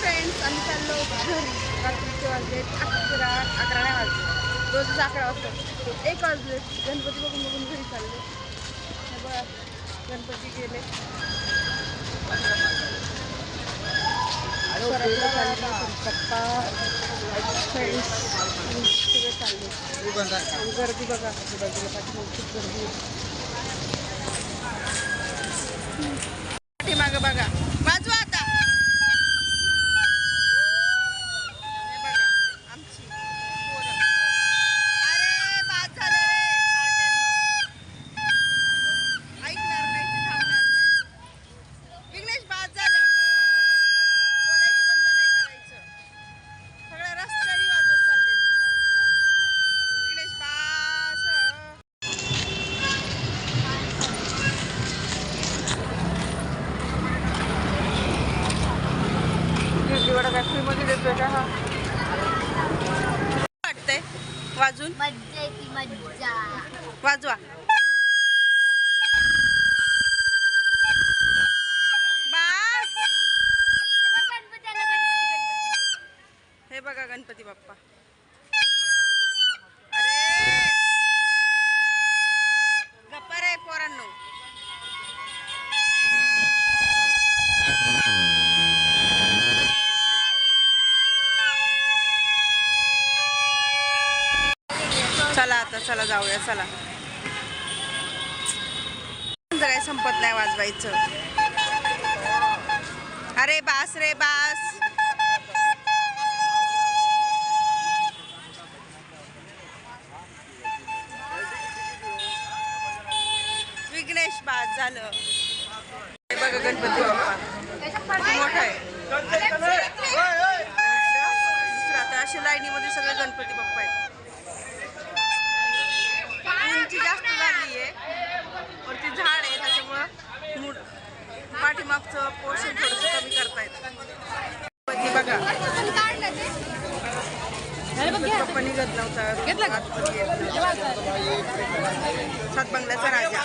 Friends आम्ही चाललो घरी. रात्रीचे वाजले अकरा अकरा नाही वाजले. रोजच अकरा वाजता. एक वाजले. गणपती बघून बघून घरी चालले. बघा गणपती गेले. पप्पा फ्रेंड्स सगळे चालले. गर्दी बघा. बाजूला पाठीमागे खूप गर्दी. देतोय का? हा. वाटतंय. वाजून? मज्जा येते मज्जा. वाजवा. बास! हे बघा गणपती बाप्पा. अरे! चला आता चला जाऊया चला. काय संपत नाही वाजवायचं. अरे बास रे बास. विघ्नेश बाद झालं. बघा गणपती बाप्पा. मोठा आहे. दुसरं आता अशा लाईनीमध्ये सगळे गणपती बाप्पा आहेत. पाठीमागचं पोर्शन थोडंसं कमी करतायत. गणपती बघा. पप्पा निघत नव्हता आतमध्ये येत नव्हता. सात बंगल्याचा राजा.